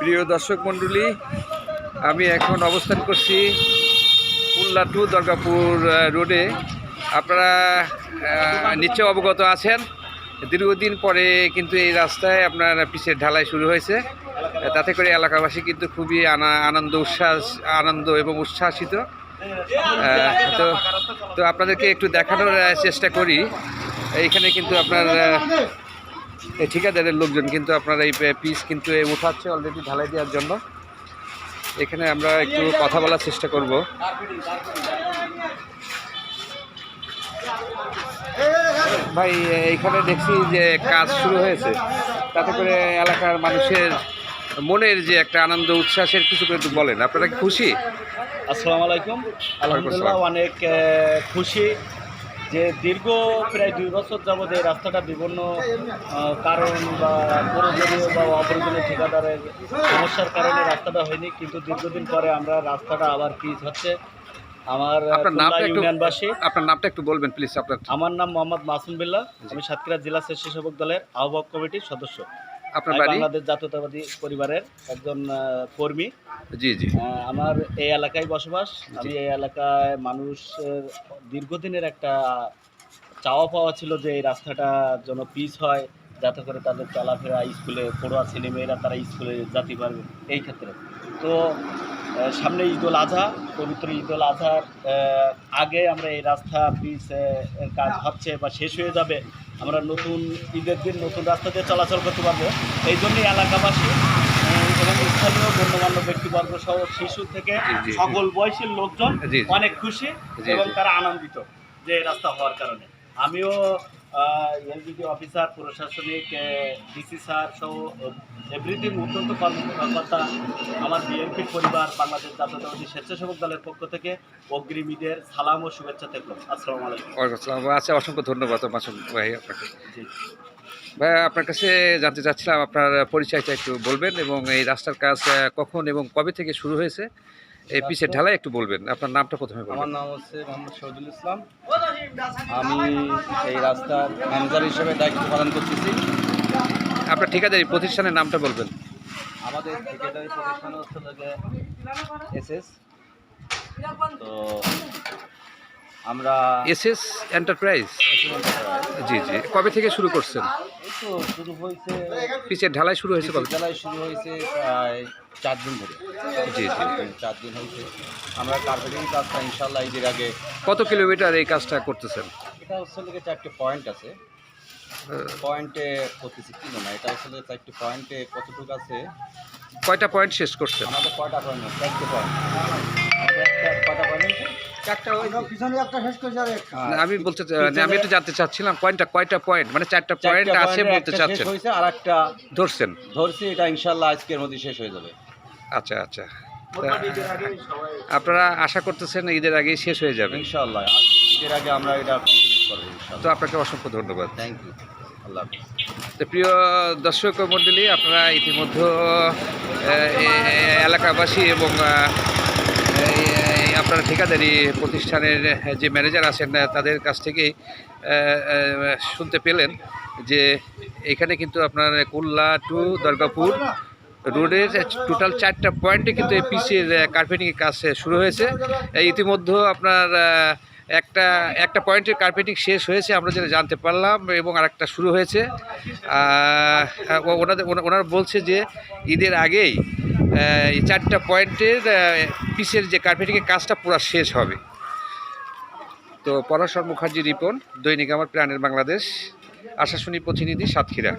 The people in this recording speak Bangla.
প্রিয় দর্শক মণ্ডলী, আমি এখন অবস্থান করছি খুলনা টু দুর্গাপুর রোডে। আপনারা নিশ্চয় অবগত আছেন। দীর্ঘদিন পরে কিন্তু এই রাস্তায় আপনার পিছের ঢালাই শুরু হয়েছে। তাতে করে এলাকাবাসী কিন্তু খুবই আনা- আনন্দ উচ্ছ্বাস, আনন্দ এবং উচ্ছ্বাসিত। তো তো আপনাদেরকে একটু দেখানোর চেষ্টা করি। এইখানে কিন্তু আপনার এই ঠিকাদারের লোকজন কিন্তু আপনার এই পিস কিন্তু উঠাচ্ছে অলরেডি ঢালাই দেওয়ার জন্য। এখানে আমরা একটু কথা বলার চেষ্টা করব। ভাই এইখানে দেখছি যে কাজ শুরু হয়েছে। তাতে করে এলাকার মানুষের মনের যে একটা আনন্দ উচ্ছ্বাসের কিছু করে একটু বলেন। আপনারা খুশি? আসসালামু আলাইকুম। আলহামদুলিল্লাহ অনেক খুশি। যে দীর্ঘ প্রায় দুই বছর যাবৎ এই রাস্তাটা বিভিন্ন কারণ বা প্রয়োজনীয় বা অপ্রয়োজনীয় ঠিকাদারের সমস্যার কারণে রাস্তাটা হয়নি কিন্তু দীর্ঘদিন পরে আমরা রাস্তাটা আবার পিচ হচ্ছে। আমার ইউনিয়নবাসী। আপনার নামটা একটু বলবেন প্লিজ আপনার আমার নাম মোহাম্মদ মাসুম বিল্লাহ। আমি সাতক্ষীরা জেলা স্বেচ্ছাসেবক দলের আহ্বায়ক কমিটির সদস্য। আপনার বাড়ি? বাংলাদেশ জাতীয়তাবাদী পরিবারের একজন কর্মী। জি জি। আমার এই এলাকায় বসবাস। আমি এই এলাকায় মানুষের দীর্ঘদিনের একটা চাওয়া পাওয়া ছিল যে এই রাস্তাটা যেন পিচ হয় যাতে করে তাদের চলাফেরা স্কুলে পড়ুয়া ছেলেমেয়েরা তারা স্কুলে যেতে পারবে এই ক্ষেত্রে। তো সামনে ঈদুল আজহা পবিত্র ঈদুল আজহার আগে আমরা এই রাস্তা এর কাজ হচ্ছে বা শেষ হয়ে যাবে আমরা নতুন ঈদের দিন নতুন রাস্তা দিয়ে চলাচল করতে পারব এই জন্যই এলাকাবাসী এবং স্থানীয় গণ্যমান্য ব্যক্তিবর্গ সহ শিশু থেকে। সকল বয়সের লোকজন। অনেক খুশি এবং তারা আনন্দিত যে এই রাস্তা হওয়ার কারণে আমিও এলজিডি অফিসার প্রশাসনিক ডিসি স্যার সহ এভরিথিং উদ্যন্ত কর্মকর্তা আমার বিএনপির পরিবার বাংলাদেশ জাতীয়তাবাদী স্বেচ্ছাসেবক দলের পক্ষ থেকে অগ্রিম ঈদের সালাম ও শুভেচ্ছা থাকল আসসালামু আলাইকুম। আচ্ছা অসংখ্য ধন্যবাদ ভাই আপনাকে। জি। ভাই আপনার কাছে জানতে চাচ্ছিলাম আপনার পরিচয়টা একটু বলবেন এবং এই রাস্তার কাজ কখন এবং কবে থেকে শুরু হয়েছে? এই পিছের ঢালাই একটু বলবেন। আপনার নামটা প্রথমে আমার নাম হচ্ছে মোহাম্মদ শহীদুল ইসলাম। আমি এই রাস্তার ম্যানেজার হিসেবে দায়িত্ব পালন করতেছি। আপনার ঠিকাদারি প্রতিষ্ঠানের নামটা বলবেন। আমাদের ঠিকাদারি প্রতিষ্ঠান হচ্ছে এস এস। তো আমরা S S enterprise G G. কবে থেকে শুরু করছেন? তো শুরু হয়েছে পিছের ঢালাই শুরু হয়েছে কবে? ঢালাই শুরু হয়েছে প্রায় চার দিন ধরে। জি জি। চার দিন হয়েছে। আমরা কার্পেটিং কাজটা ইনশাল্লাহ ঈদের আগে কত কিলোমিটার এই কাজটা করতেছেন? এটা হচ্ছে চারটে পয়েন্ট আছে। পয়েন্টে করতেছি কিলো না এটা লেগে চারটে পয়েন্টে কতটুকু আছে? কয়টা পয়েন্ট শেষ করছেন আমাদের কয়টা পয়েন্ট চারটে পয়েন্ট কয়টা পয়েন্ট আমি বলতে মানে আমি একটু জানতে চাচ্ছিলাম কয়টা কয়টা পয়েন্ট মানে চারটা পয়েন্ট আছে বলতে চাচ্ছেন। আর একটা ধরছেন। ধরছি এটা ইনশাল্লাহ আজকের মধ্যে শেষ হয়ে যাবে। আচ্ছা আচ্ছা। আপনারা আশা করতেছেন ঈদের আগেই শেষ হয়ে যাবে? ইনশাল্লাহ এর আগে আমরা এটা কমপ্লিট করব তো আপনাকে অসংখ্য ধন্যবাদ। থ্যাংক ইউ আল্লাহ তো প্রিয় দর্শক মণ্ডলী আপনারা ইতিমধ্যে এলাকাবাসী এবং আপনারা ঠিকাদারি প্রতিষ্ঠানের যে ম্যানেজার আছেন তাদের কাছ থেকেই শুনতে পেলেন যে এখানে কিন্তু আপনার কুল্লা টু দুর্গাপুর রোডের টোটাল চারটা পয়েন্টে কিন্তু এই পিসের কার্পেটিংয়ের কাজ শুরু হয়েছে। ইতিমধ্যে আপনার একটা একটা পয়েন্টের কার্পেটিং শেষ হয়েছে, আমরা যেটা জানতে পারলাম, এবং আরেকটা শুরু হয়েছে। ওনাদের, ওনা- ওনারা বলছে যে ঈদের আগেই চারটা পয়েন্টের পিসের যে কার্পেটিংয়ের কাজটা পুরো শেষ হবে। তো পরাশর মুখার্জি রিপন, দৈনিক আমার প্রাণের বাংলাদেশ, আশাশুনি প্রতিনিধি সাতক্ষীরা।